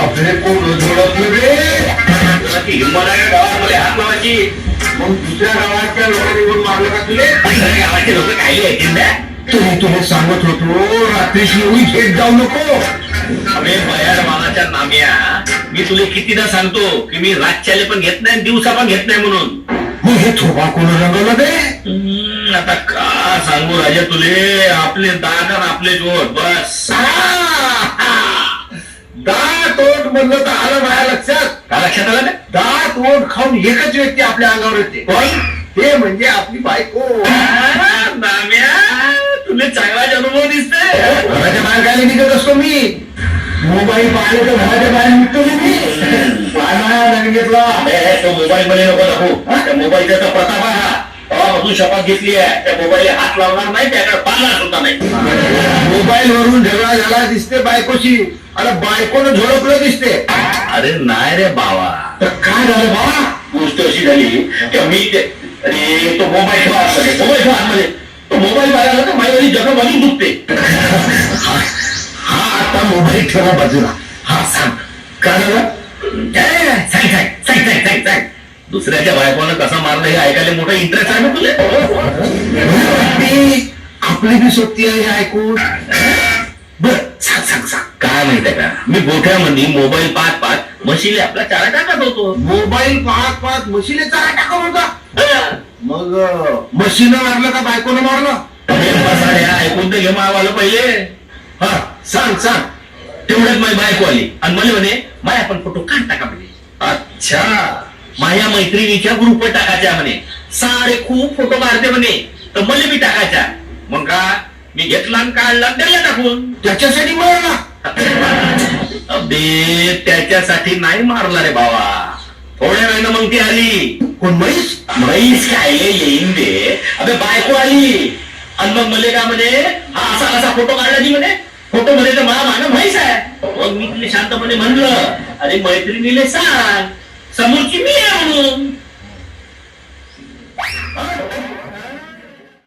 आपले जोडत गावामध्ये हात लावायची मग दुसऱ्या गावातल्या लोकांनी येऊन मारलं का तुले गावाचे लोक काही ऐकतील ना तुम्ही तुम्ही सांगत होतो रात्रीची एवढी घेत जाऊ नको अरे बयार मालाच्या नाम्या मी तुला कितीदा सांगतो की मी रातच्याले पण घेत नाही आणि दिवसा पण घेत नाही म्हणून हे थोबा कोण रंगवलं हम्म, आता का सांगू राजा तुले? आपले दात आणि आपले जोड. बस. दात ओट म्हणलं तर आलं माझ्या लक्षात. का लक्षात आलं का दात ओट खाऊन एकच व्यक्ती आपल्या अंगावर येते. कोण? ते म्हणजे आपली बायको. नाम्या तुला चांगलाच अनुभव दिसतोय. घराच्या बाहेर काय निघत असतो मी? मोबाईल पाहिले तर घराच्या बाहेर निघतो ना मी. घेतला तो मोबाईल मध्ये नको दाखवू त्या मोबाईलचा तर प्रताप आहे हा तेव्हापासून शपथ घेतली आहे त्या मोबाईल हात लावणार नाही त्याकडे पाहणार सुद्धा नाही मोबाईल वरून झगडा झाला दिसते बायकोशी. आणि बायकोनं झोडपलं दिसते. अरे नाही रे बाबा. तर काय झालं बाबा? गोष्ट अशी झाली की मी ते अरे तो मोबाईल ठेवा आतमध्ये मोबाईल ठेवा आतमध्ये. तो मोबाईल पाहिला तर माझी जग बनी दुखते. हा आता मोबाईल ठेवा बाजूला. हा सांग. काय झालं? काय दुसऱ्याच्या बायकोनं कसं मारलं हे ऐकायला मोठा इंटरेस्ट आहे ना तुला आपली बी सोबती आहे हे ऐकून बर सांग सांग सांग काय माहितीये का मी गोठ्यामध्ये मोबाईल पाच पाच म्हशीले आपला चारा टाकत होतो मोबाईल पाच पाच म्हशीने चारा टाकत होता मग म्हशीनं मारलं का बायकोनं मारलं ऐकून तर घे मावाला पहिले हा सांग सांग तेवढ्यात माझी बायको आली. आणि मला म्हणे माय आपण फोटो काढ टाका म्हणे. अच्छा. माझ्या मैत्रिणीच्या ग्रुपवर टाकायच्या म्हणे. सारे खूप फोटो काढते म्हणे. तर मला बी टाकायच्या. मग का मी घेतला आणि काढला त्याला टाकून. त्याच्यासाठी मारला. अबे त्याच्यासाठी नाही मारला रे बाबा. थोड्या वेळानं मग ती आली. कोण म्हैस? म्हैस काय येईन दे. अबे बायको आली. आणि मग मले का म्हणे हा असा असा फोटो काढला की म्हणे. फोटो मध्ये तर मला माझं म्हैस आहे. मग मी तिला शांतपणे म्हणलं अरे मैत्रिणीले सांग. समोरची मी आहे म्हणून.